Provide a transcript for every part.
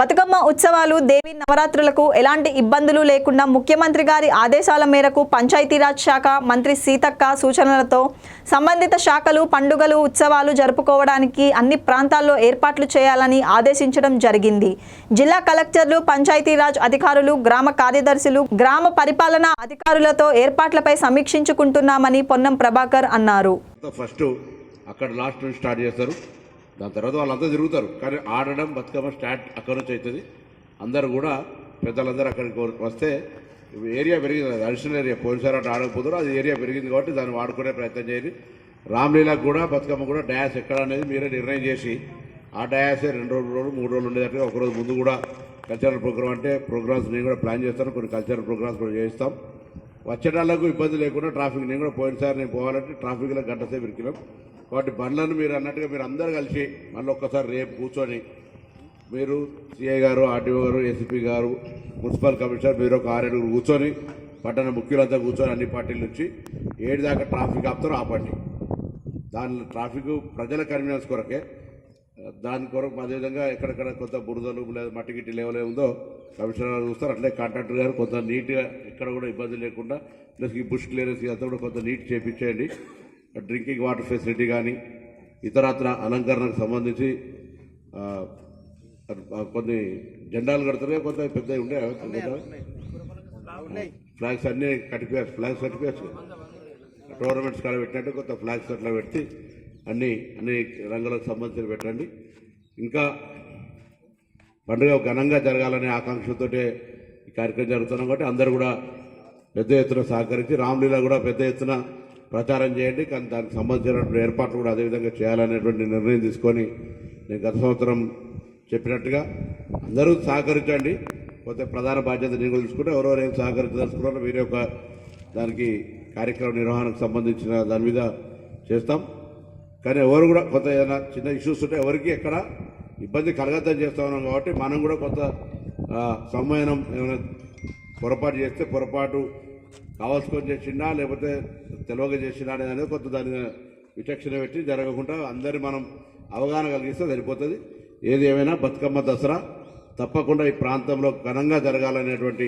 బతుకమ్మ ఉత్సవాలు దేవి నవరాత్రులకు ఎలాంటి ఇబ్బందులు లేకుండా ముఖ్యమంత్రి గారి ఆదేశాల మేరకు పంచాయతీరాజ్ శాఖ మంత్రి సీతక్క సూచనలతో సంబంధిత శాఖలు పండుగలు ఉత్సవాలు జరుపుకోవడానికి అన్ని ప్రాంతాల్లో ఏర్పాట్లు చేయాలని ఆదేశించడం జరిగింది. జిల్లా కలెక్టర్లు పంచాయతీరాజ్ అధికారులు గ్రామ కార్యదర్శులు గ్రామ పరిపాలనా అధికారులతో ఏర్పాట్లపై సమీక్షించుకుంటున్నామని పొన్నం ప్రభాకర్ అన్నారు. ఫస్ట్ అక్కడ లాస్ట్ స్టార్ట్ చేస్తారు. దాని తర్వాత వాళ్ళంతా తిరుగుతారు. కానీ ఆడడం బతుకమ్మ స్టార్ట్ అక్కడ నుంచి అవుతుంది అందరు కూడా పెద్దలందరూ అక్కడికి వస్తే ఏరియా పెరిగింది. అది అడిషనల్ ఏరియా. పోలీసారు అటు ఆడకపోతారు అది ఏరియా పెరిగింది కాబట్టి దాన్ని వాడుకునే ప్రయత్నం చేయండి. రామ్లీలకు కూడా బతుకమ్మ కూడా డయాస్ ఎక్కడ అనేది మీరే నిర్ణయం చేసి ఆ డయాసే రెండు రోజులు రోజులు మూడు రోజులు ఉండేటట్టుగా ఒకరోజు ముందు కూడా కల్చరల్ ప్రోగ్రామ్ అంటే ప్రోగ్రామ్స్ నేను కూడా ప్లాన్ చేస్తాను కొన్ని కల్చరల్ ప్రోగ్రామ్స్ కూడా చేస్తాం వచ్చేటాళ్ళకు ఇబ్బంది లేకుండా ట్రాఫిక్. నేను కూడా పోయినసారి నేను పోవాలంటే ట్రాఫిక్లో గంట సేపు ఇరికినాం. కాబట్టి బండ్లను మీరు అన్నట్టుగా మీరు అందరు కలిసి మళ్ళీ ఒక్కసారి రేపు కూర్చొని మీరు సిఐ గారు ఆర్టీఓ గారు ఏసీపీ గారు మున్సిపల్ కమిషనర్ మీరు ఒక ఆరేడుగురు కూర్చొని పట్టణ ముఖ్యులంతా కూర్చొని అన్ని పార్టీల నుంచి ఏడు దాకా ట్రాఫిక్ ఆపుతారు ఆపండి. దాని ట్రాఫిక్ ప్రజల కన్వీనియన్స్ కొరకే దాని కొరకు అదేవిధంగా ఎక్కడెక్కడ కొంత బురదలు లేదా మట్టి గిట్టి లెవెల్ ఉందో కమిషనర్ చూస్తారు. అట్లే కాంట్రాక్టర్ గారు కొంత నీట్గా ఎక్కడ కూడా ఇబ్బంది లేకుండా ప్లస్ ఈ బుష్ క్లియరెన్స్ అంతా కూడా కొంత నీట్ చేపించేయండి. డ్రింకింగ్ వాటర్ ఫెసిలిటీ కానీ ఇతరత్ర అలంకరణకు సంబంధించి కొన్ని జెండాలు కడతారు కొంత పెద్ద ఉండే ఫ్లాగ్స్ అన్నీ కట్టిపోయారు ఫ్లాగ్స్ కట్టిపోయారు టోర్నమెంట్స్ కాడ పెట్టినట్టు కొంత ఫ్లాగ్స్ అట్లా పెట్టి అన్ని అన్ని రంగులకు సంబంధించి పెట్టండి. ఇంకా పండుగ ఘనంగా జరగాలనే ఆకాంక్షతో ఈ కార్యక్రమం జరుగుతున్నాం కాబట్టి అందరూ కూడా పెద్ద ఎత్తున సహకరించి రామ్లీలా కూడా పెద్ద ఎత్తున ప్రచారం చేయండి. కానీ దానికి సంబంధించినటువంటి ఏర్పాట్లు కూడా అదేవిధంగా చేయాలనేటువంటి నిర్ణయం తీసుకొని నేను గత సంవత్సరం చెప్పినట్టుగా అందరూ సహకరించండి. పోతే ప్రధాన బాధ్యత నేను తీసుకుంటే. ఎవరెవరు ఏం సహకరించదలుచుకున్నారో మీరే ఒక దానికి కార్యక్రమ నిర్వహణకు సంబంధించిన దాని మీద చేస్తాం. కానీ ఎవరు కూడా కొంత ఏదైనా చిన్న ఇష్యూస్ ఉంటే ఎవరికి ఎక్కడ ఇబ్బంది కలగద్దని చేస్తా ఉన్నాం కాబట్టి మనం కూడా కొంత ఆ, సంవయనం ఏమైనా పొరపాటు చేస్తే పొరపాటు కావాల్సుకొని చేసిండా లేకపోతే తెలియక చేసిండా అనేది కొంత దాని విచక్షణ పెట్టి జరగకుండా అందరి మనం అవగాహన కలిగిస్తే సరిపోతుంది. ఏది ఏమైనా బతుకమ్మ దసరా తప్పకుండా ఈ ప్రాంతంలో ఘనంగా జరగాలనేటువంటి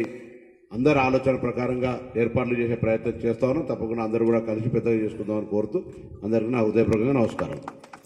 అందరి ఆలోచన ప్రకారంగా ఏర్పాట్లు చేసే ప్రయత్నం చేస్తా తప్పకుండా అందరూ కూడా కలిసి పెద్దగా చేసుకుందామని కోరుతూ అందరికీ నా హృదయపూర్వకంగా నమస్కారం.